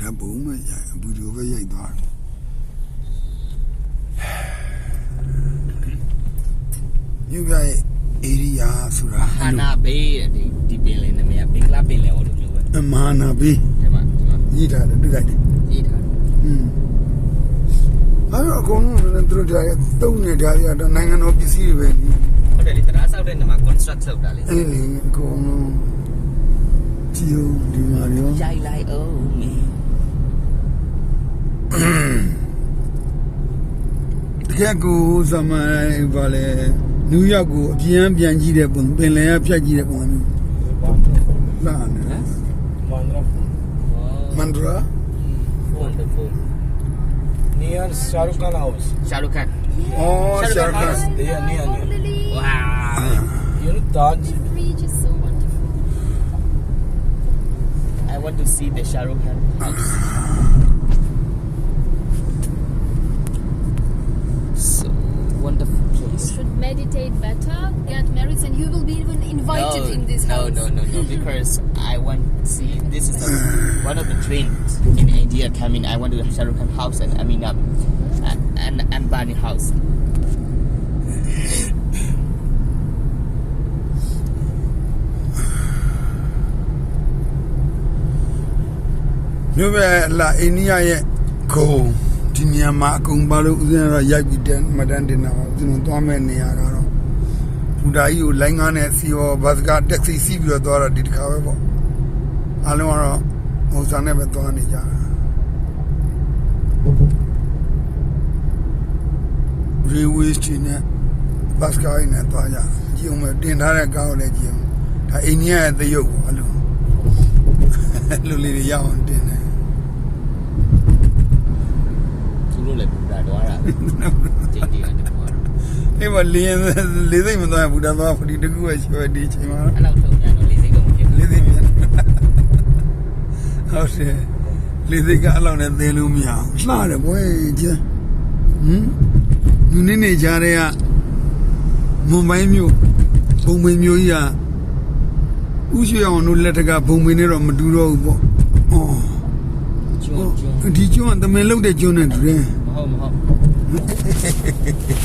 ဓာတ်ပုံပဲရိုက်ဗီဒီယိုပဲရိုက်သွားတယ်မြို့ပြရဲ့ area ဆိုတာဟာနာဘေးတဲ့ဒီဒီပင်လယ်နာမည်ကဘင်္ဂလားပင်လယ်ဟောလိုမျိုးပဲအမာနာဘီဒီမှာဒီမှာကြီးထားတယ်တွေ့လိုက်တယ်ရေးထားတယ်อืมအဲ့တော့အကုန်လုံးလည်းသူတို့ကြားရတုံးနေကြရတော့နိုင်ငံတော်ပစ္စည်းတွေပဲလေဟုတ်တယ်လေတရားဆောက်တဲ့နေရာမှာ construct လုပ်တာလေအဲ့ဒီအကုန်လုံးကြည့်ဦးဒီမှာရောရိုက်လိုက်အောင် ကယ်ကိုဇမန်ဘာလဲနယူးယောက်ကိုအပြန်ပြန်ကြည့်တဲ့ပုံပင်လယ်ကဖြတ်ကြည့်တဲ့ပုံမျိုးလာနေ မန္ဒရာ wonderful Near Shahrukh Khan house. Shahrukh Khan အော်ရှာခတ် There, near, near. wow You know Taj? Beach is so wonderful. I want to see the Shahrukh Khan house should meditate better, get married, and you will be even invited no, in this no, house. No, no, no, no, because I want. See, this is a, one of the trends in India coming. I wanted the Shahrukh Khan house and I Aminab uh, and and Bani house. Nubɛ la eniyan yɛ ko. ဒိယရဲ့ခုံဒီနေရာမှာအကုန်ပါလို့ဦးဇင်းကတော့ရိုက်ပြီးတဲ့မတန်းတင်တာပါဦးဇင်းတို့သွားမဲ့နေရာကတော့ဘူဒါကြီးကိုလိုင်းကားနဲ့စီရောဘတ်စကားတက်ဆီစီးပြီးတော့သွားတာဒီတစ်ခါပဲပေါ့အားလုံးကတော့ဟိုစားနဲ့ပဲသွားနေကြတာရေဝေးစတီနဲ့ဘတ်စကားနဲ့သွားကြကြည့်အောင်မယ်တင်ထားတဲ့ကားကိုလည်းကြည့်အောင်ဒါအိန္ဒိယရဲ့သရုပ်ပေါ့အဲ့လိုအဲ့လိုလေးတွေရအောင်တင်တယ် သူ တို့လည်းပူတာတော့ရတာတိတ်တိတ်ရတယ်ပေါ့အဲ့မလင်းလေးစိတ်မသွားဘူးဒါသွားဖဒီတကူပဲရှိပဲဒီအချိန်မှာအဲ့လောက်ထုံညာတော့လေးစိတ်ကမဖြစ်ဘူးလေးစိတ်ပြန်ဟုတ်တယ်လေးစိတ်ကအလောက်နဲ့သင်လို့မရဘူးလှတယ်ဘွယ်ကျဟမ်လူနေနေကြတဲ့ကမွန်ဘိုင်းမျိုးဘုံမင်းမျိုးကြီးကဥရွှေအောင်တို့လက်ထက်ကဘုံမင်းနဲ့တော့မတူတော့ဘူးပေါ့အော်ကျွန်းကျွန်းဒီကျွန်းကတမင်လုတ်တဲ့ကျွန်းနဲ့တူတယ် မဟုတ်မဟုတ်